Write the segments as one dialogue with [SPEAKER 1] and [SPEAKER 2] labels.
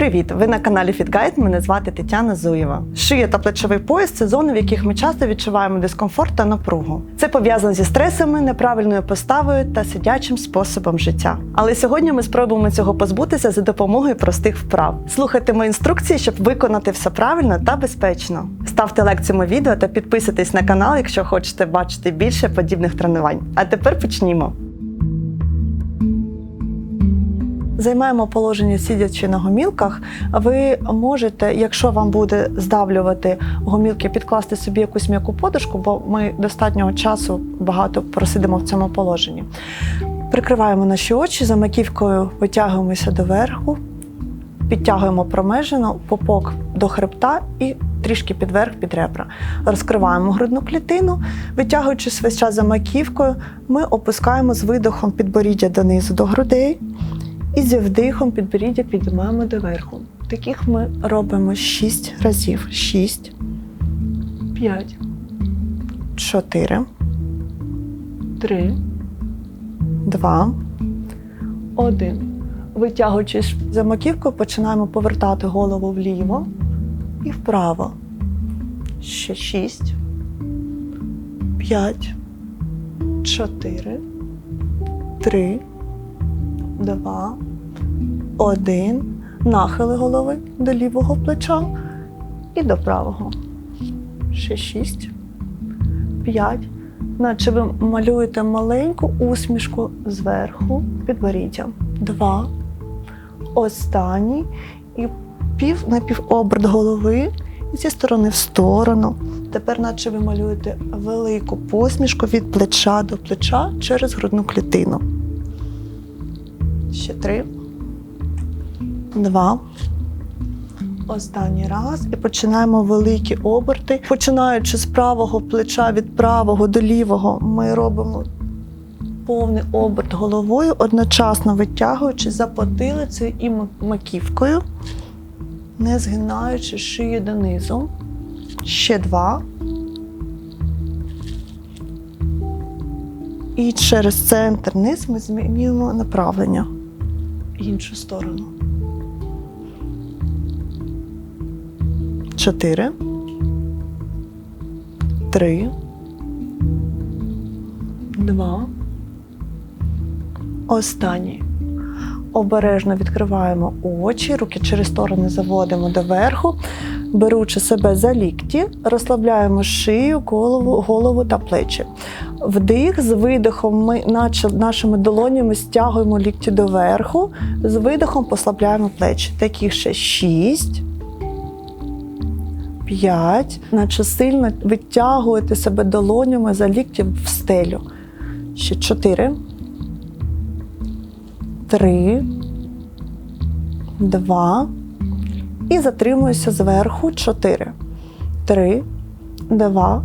[SPEAKER 1] привіт! Ви на каналі FitGuide, Мене звати Тетяна Зуєва. Шия та плечовий пояс це зони, в яких ми часто відчуваємо дискомфорт та напругу. Це пов'язано зі стресами, неправильною поставою та сидячим способом життя. Але сьогодні ми спробуємо цього позбутися за допомогою простих вправ. Слухайте інструкції, щоб виконати все правильно та безпечно. Ставте лайк цьому відео та підписуйтесь на канал, якщо хочете бачити більше подібних тренувань. А тепер почнімо. Займаємо положення сидячи на гомілках. Ви можете, якщо вам буде здавлювати гомілки, підкласти собі якусь м'яку подушку, бо ми достатньо часу багато просидимо в цьому положенні. Прикриваємо наші очі, за маківкою витягуємося доверху, підтягуємо промежину, попок до хребта і трішки підверх під ребра. Розкриваємо грудну клітину, витягуючись весь час за маківкою, ми опускаємо з видохом підборіддя донизу до грудей. І зі вдихом підборіддя підіймаємо доверху. Таких ми робимо 6 разів. 6, 5, 4, 3, 2, 1. Витягуючись за маківкою, починаємо повертати голову вліво і вправо. Ще 6, 5, 4, 3, два, один. Нахили голови до лівого плеча і до правого. Ще шість, п'ять. Наче ви малюєте маленьку усмішку зверху підборіддя. Два. Останній. І пів напівоберт голови і зі сторони в сторону. Тепер, наче ви малюєте велику посмішку від плеча до плеча через грудну клітину. Ще три. Два. Останній раз. І починаємо великі оберти. Починаючи з правого плеча від правого до лівого, ми робимо повний оберт головою, одночасно витягуючи за потилицею і маківкою, не згинаючи шию донизу. Ще два. І через центр низ ми змінюємо направлення іншу сторону. Чотири. Три. Два. Останній. Обережно відкриваємо очі, руки через сторони заводимо доверху, беручи себе за лікті, розслабляємо шию, голову, голову та плечі. Вдих з видихом ми нашими долонями стягуємо лікті доверху, з видихом послабляємо плечі. Таких ще шість. П'ять. Наче сильно витягуєте себе долонями за лікті в стелю. Ще чотири. Три. Два. І затримуюся зверху. Чотири. Три. Два.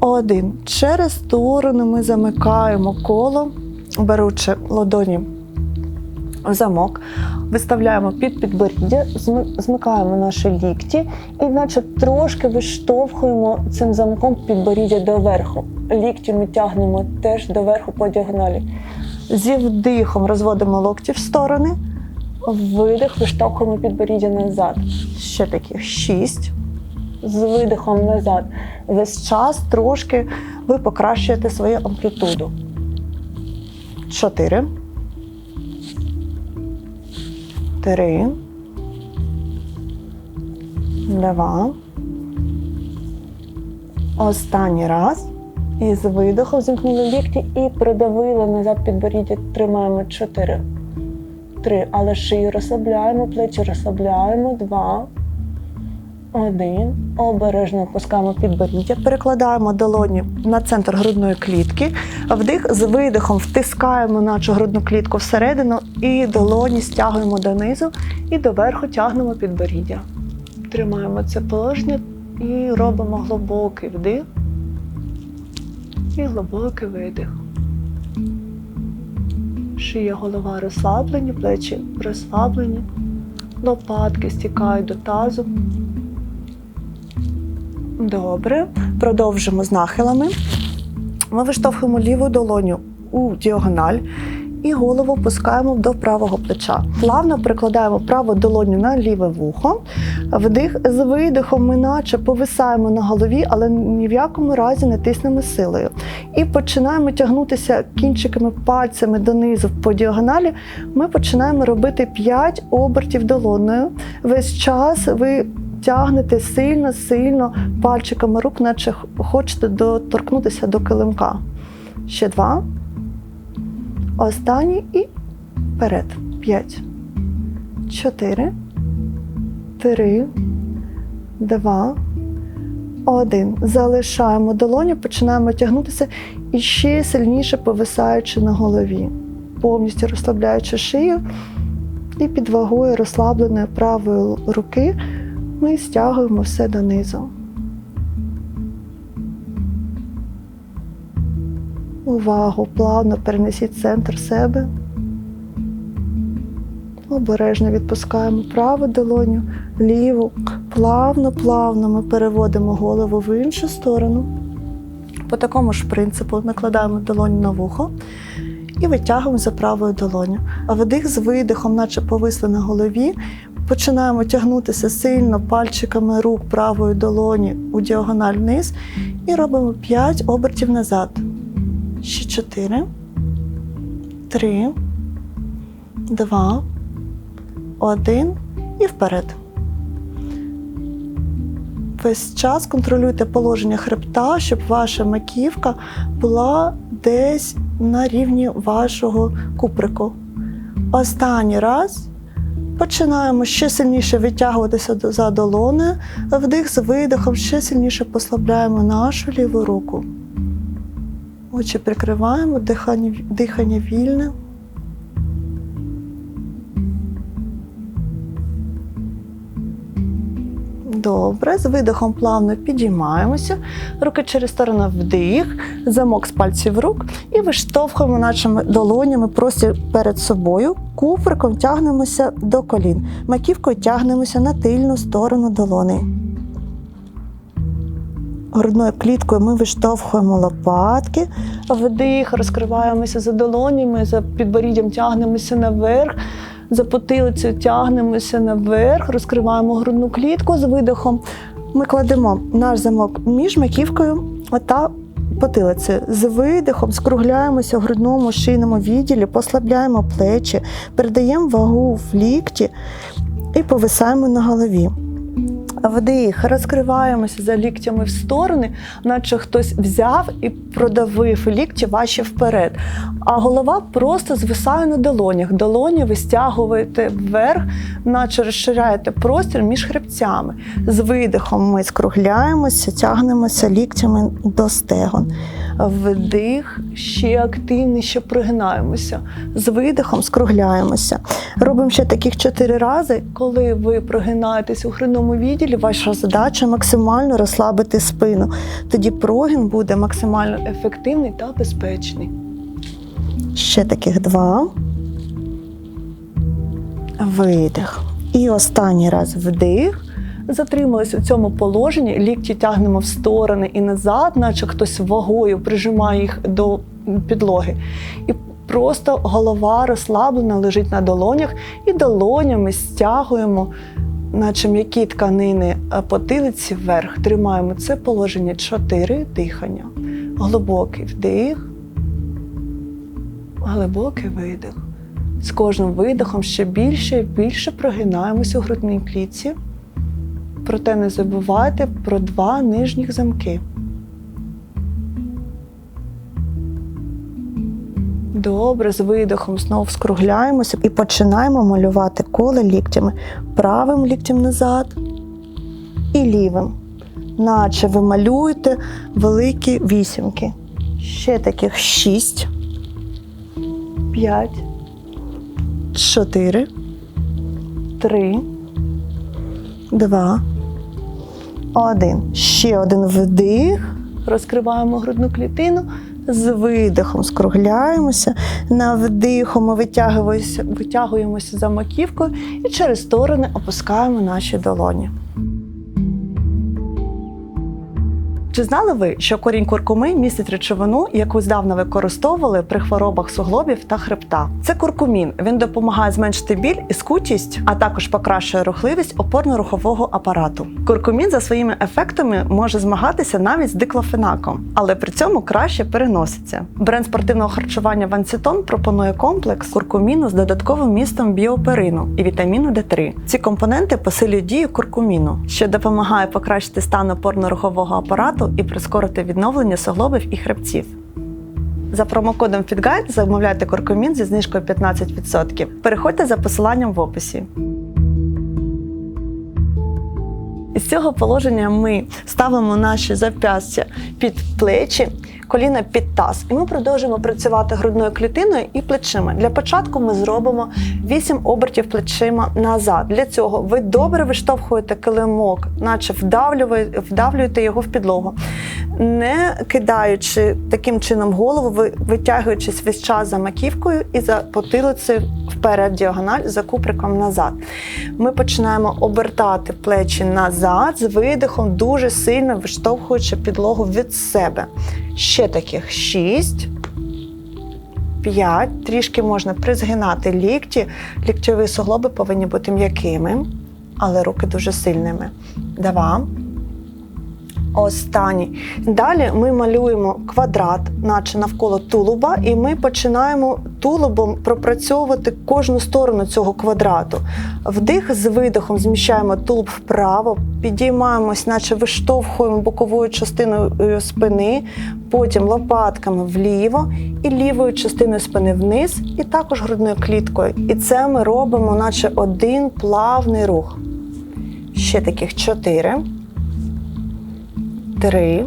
[SPEAKER 1] Один. Через сторону ми замикаємо коло, беручи ладоні в замок, виставляємо під підборіддя, змикаємо наші лікті і наче трошки виштовхуємо цим замком підборіддя доверху. Лікті ми тягнемо теж доверху по діагоналі. Зі вдихом розводимо локті в сторони, видих, виштовхуємо підборіддя назад. Ще таких шість з видихом назад. Весь час трошки ви покращуєте свою амплітуду. Чотири. Три. Два. Останній раз. І з видихом зімкнули лікті і придавили назад підборіддя. Тримаємо чотири. Три. Але шию розслабляємо, плечі розслабляємо. Два. Один. Обережно опускаємо підборіддя. Перекладаємо долоні на центр грудної клітки. Вдих з видихом втискаємо нашу грудну клітку всередину і долоні стягуємо донизу і доверху тягнемо підборіддя. Тримаємо це положення і робимо глибокий вдих і глибокий видих. Шия, голова розслаблені, плечі розслаблені, лопатки стікають до тазу. Добре, продовжимо з нахилами. Ми виштовхуємо ліву долоню у діагональ і голову опускаємо до правого плеча. Плавно прикладаємо праву долоню на ліве вухо. Вдих з видихом ми наче повисаємо на голові, але ні в якому разі не тиснемо силою. І починаємо тягнутися кінчиками пальцями донизу по діагоналі. Ми починаємо робити 5 обертів долоною. Весь час ви тягнете сильно, сильно пальчиками рук, наче хочете доторкнутися до килимка. Ще два. Останній і вперед. П'ять. Чотири. Три. Два. Один. Залишаємо долоню, починаємо тягнутися і ще сильніше повисаючи на голові, повністю розслабляючи шию і під вагою розслабленої правої руки ми стягуємо все донизу. Увагу, плавно перенесіть центр себе. Обережно відпускаємо праву долоню, ліву. Плавно, плавно ми переводимо голову в іншу сторону. По такому ж принципу накладаємо долоню на вухо і витягуємо за правою долоню. А вдих з видихом, наче повисли на голові, починаємо тягнутися сильно пальчиками рук правої долоні у діагональ вниз і робимо 5 обертів назад. Ще 4, 3, 2, 1 і вперед. Весь час контролюйте положення хребта, щоб ваша маківка була десь на рівні вашого куприку. Останній раз починаємо ще сильніше витягуватися за долоною. Вдих з видихом ще сильніше послабляємо нашу ліву руку. Очі прикриваємо, дихання, дихання вільне. Добре, з видихом плавно підіймаємося, руки через сторону вдих, замок з пальців рук і виштовхуємо нашими долонями простір перед собою, куфриком тягнемося до колін, маківкою тягнемося на тильну сторону долони. Грудною кліткою ми виштовхуємо лопатки, вдих, розкриваємося за долонями, за підборіддям тягнемося наверх, за потилицею тягнемося наверх, розкриваємо грудну клітку з видихом. Ми кладемо наш замок між маківкою та потилицею. З видихом скругляємося в грудному шийному відділі, послабляємо плечі, передаємо вагу в лікті і повисаємо на голові. Вдих, розкриваємося за ліктями в сторони, наче хтось взяв і продавив лікті ваші вперед. А голова просто звисає на долонях. Долоні ви стягуєте вверх, наче розширяєте простір між хребцями. З видихом ми скругляємося, тягнемося ліктями до стегон. Вдих, ще активніше пригинаємося. З видихом скругляємося. Робимо ще таких чотири рази. Коли ви прогинаєтесь у грудному відділі, ваша задача максимально розслабити спину. Тоді прогін буде максимально ефективний та безпечний. Ще таких два. Видих. І останній раз вдих. Затримались у цьому положенні, лікті тягнемо в сторони і назад, наче хтось вагою прижимає їх до підлоги. І просто голова розслаблена лежить на долонях, і долонями стягуємо, наче м'які тканини е, потилиці вверх. Тримаємо це положення чотири дихання. Глибокий вдих, глибокий видих. З кожним видихом ще більше і більше прогинаємося у грудній клітці. Проте не забувайте про два нижніх замки. Добре, з видихом знову скругляємося і починаємо малювати коло ліктями. Правим ліктем назад і лівим. Наче ви малюєте великі вісімки. Ще таких шість, п'ять, чотири, три, два, один. Ще один вдих. Розкриваємо грудну клітину. З видихом скругляємося. На вдиху ми витягуємося, витягуємося за маківкою і через сторони опускаємо наші долоні. Чи знали ви, що корінь куркуми містить речовину, яку здавна використовували при хворобах суглобів та хребта? Це куркумін. Він допомагає зменшити біль і скутість, а також покращує рухливість опорно-рухового апарату. Куркумін за своїми ефектами може змагатися навіть з диклофенаком, але при цьому краще переноситься. Бренд спортивного харчування Ванцетон пропонує комплекс куркуміну з додатковим містом біоперину і вітаміну Д3. Ці компоненти посилюють дію куркуміну, що допомагає покращити стан опорно-рухового апарату і прискорити відновлення суглобів і хребців. За промокодом FitGuide замовляйте куркумін зі знижкою 15%. Переходьте за посиланням в описі. Із цього положення ми ставимо наші зап'ястя під плечі, коліна під таз. І ми продовжуємо працювати грудною клітиною і плечима. Для початку ми зробимо 8 обертів плечима назад. Для цього ви добре виштовхуєте килимок, наче вдавлює- вдавлюєте його в підлогу. Не кидаючи таким чином голову, ви витягуючись весь час за маківкою і за потилицею вперед діагональ за куприком назад. Ми починаємо обертати плечі назад з видихом, дуже сильно виштовхуючи підлогу від себе. Ще таких шість. П'ять. Трішки можна призгинати лікті. Ліктьові суглоби повинні бути м'якими, але руки дуже сильними. Два. Останній. Далі ми малюємо квадрат, наче навколо тулуба, і ми починаємо тулубом пропрацьовувати кожну сторону цього квадрату. Вдих з видихом зміщаємо тулуб вправо, підіймаємось, наче виштовхуємо боковою частиною е, спини, потім лопатками вліво і лівою частиною спини вниз, і також грудною кліткою. І це ми робимо, наче один плавний рух. Ще таких чотири три,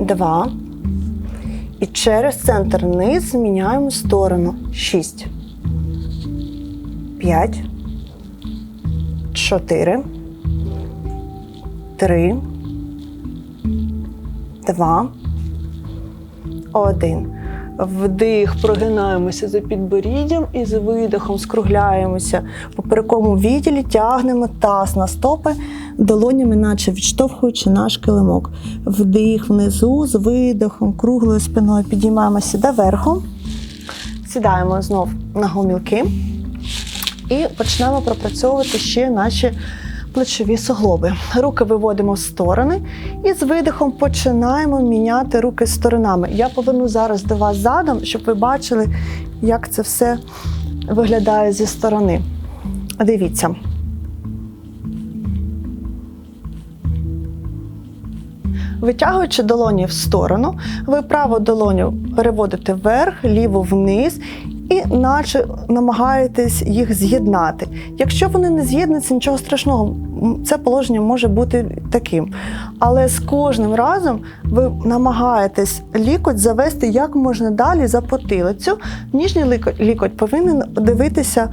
[SPEAKER 1] два. І через центр низ зміняємо сторону. Шість. П'ять. Чотири. Три. Два. Один. Вдих, прогинаємося за підборіддям і з видихом скругляємося по поперековому відділі, тягнемо таз на стопи, долонями, наче відштовхуючи наш килимок. Вдих внизу, з видихом, круглою спиною підіймаємося доверху. Сідаємо знов на гомілки і почнемо пропрацьовувати ще наші плечові суглоби. Руки виводимо в сторони і з видихом починаємо міняти руки сторонами. Я поверну зараз до вас задом, щоб ви бачили, як це все виглядає зі сторони. Дивіться. Витягуючи долоні в сторону, ви праву долоню переводите вверх, ліву вниз і наче намагаєтесь їх з'єднати. Якщо вони не з'єднуються, нічого страшного, це положення може бути таким. Але з кожним разом ви намагаєтесь лікоть завести як можна далі за потилицю. Ніжній лікоть, повинен дивитися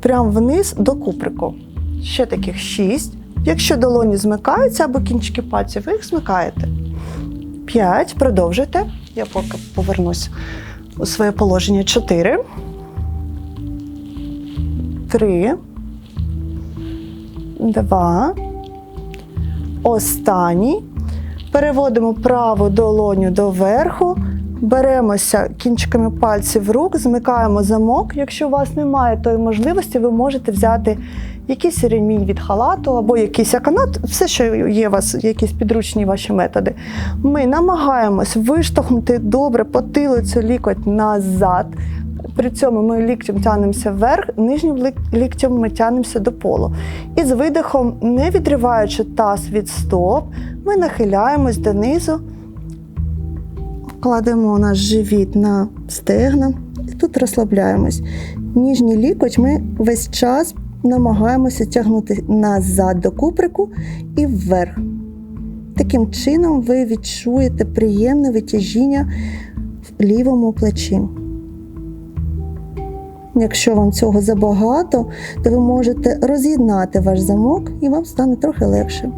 [SPEAKER 1] прямо вниз до куприку. Ще таких шість. Якщо долоні змикаються або кінчики пальців, ви їх змикаєте. П'ять. Продовжуйте. Я поки повернусь у своє положення. Чотири. Три. Два. Останній. Переводимо праву долоню доверху. Беремося кінчиками пальців рук, змикаємо замок. Якщо у вас немає тої можливості, ви можете взяти якийсь ремінь від халату або якийсь аканат, все, що є у вас, якісь підручні ваші методи. Ми намагаємось виштовхнути добре потилицю лікоть назад. При цьому ми ліктем тягнемося вверх, нижнім ліктем ми тягнемося до полу. І з видихом, не відриваючи таз від стоп, ми нахиляємось донизу, кладемо наш живіт на стегна і тут розслабляємось. Ніжній лікоть ми весь час намагаємося тягнути назад до куприку і вверх. Таким чином ви відчуєте приємне витяжіння в лівому плечі. Якщо вам цього забагато, то ви можете роз'єднати ваш замок і вам стане трохи легше.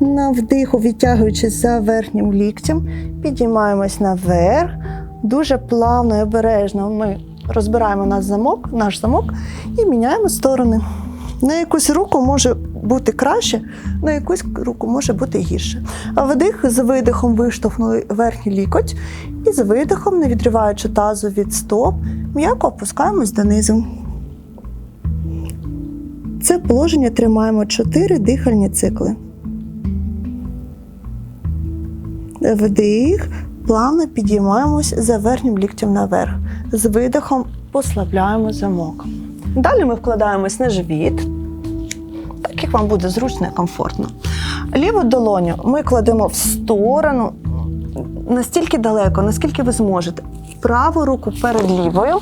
[SPEAKER 1] На вдиху, відтягуючись за верхнім ліктем, підіймаємось наверх. Дуже плавно і обережно ми розбираємо наш замок, наш замок і міняємо сторони. На якусь руку може бути краще, на якусь руку може бути гірше. А вдих з видихом виштовхнули верхній лікоть, і з видихом, не відриваючи тазу від стоп, м'яко опускаємось донизу. Це положення тримаємо 4 дихальні цикли. Вдих, плавно підіймаємось за верхнім ліктем наверх. З видихом послабляємо замок. Далі ми вкладаємось на живіт, вам буде зручно і комфортно. Ліву долоню ми кладемо в сторону настільки далеко, наскільки ви зможете. Праву руку перед лівою.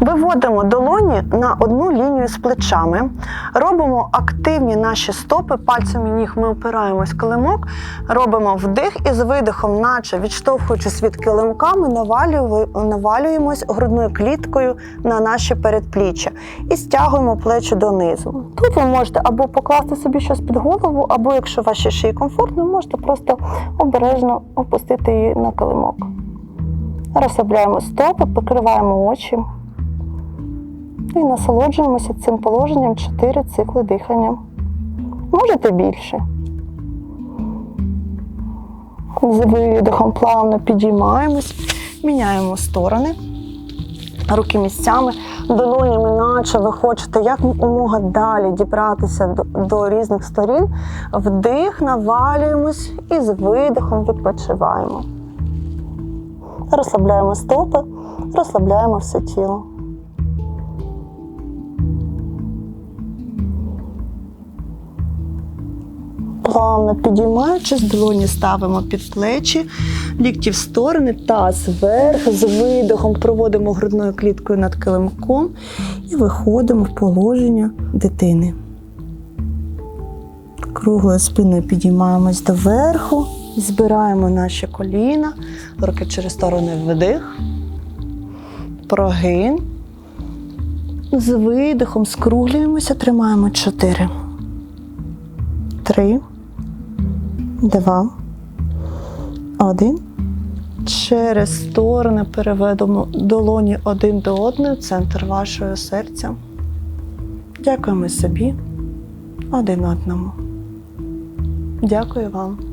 [SPEAKER 1] Виводимо долоні на одну лінію з плечами. Робимо активні наші стопи, пальцями ніг ми опираємось в килимок, робимо вдих і з видихом, наче відштовхуючись від килимка, ми навалюємо- навалюємось грудною кліткою на наші передпліччя і стягуємо плечі донизу. Тут ви можете або покласти собі щось під голову, або якщо вашій шиї комфортно, можете просто обережно опустити її на килимок. Розслабляємо стопи, прикриваємо очі і насолоджуємося цим положенням 4 цикли дихання. Можете більше. З видихом плавно підіймаємось, міняємо сторони, руки місцями, долонями, наче ви хочете як умога далі дібратися до, до різних сторін. Вдих, навалюємось і з видихом відпочиваємо. Розслабляємо стопи, розслабляємо все тіло. Плавно підіймаючись, долоні ставимо під плечі, лікті в сторони, таз вверх, з видихом проводимо грудною кліткою над килимком і виходимо в положення дитини. Круглою спиною підіймаємось доверху, збираємо наші коліна, руки через сторони вдих, прогин. З видихом скруглюємося, тримаємо 4, 3, 2, 1. Через сторони переведемо долоні один до одної в центр вашого серця. Дякуємо собі один одному. Дякую вам.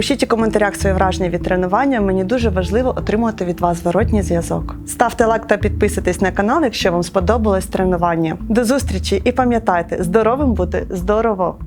[SPEAKER 1] Пишіть у коментарях свої враження від тренування. Мені дуже важливо отримувати від вас зворотній зв'язок. Ставте лайк та підписуйтесь на канал, якщо вам сподобалось тренування. До зустрічі і пам'ятайте, здоровим бути здорово!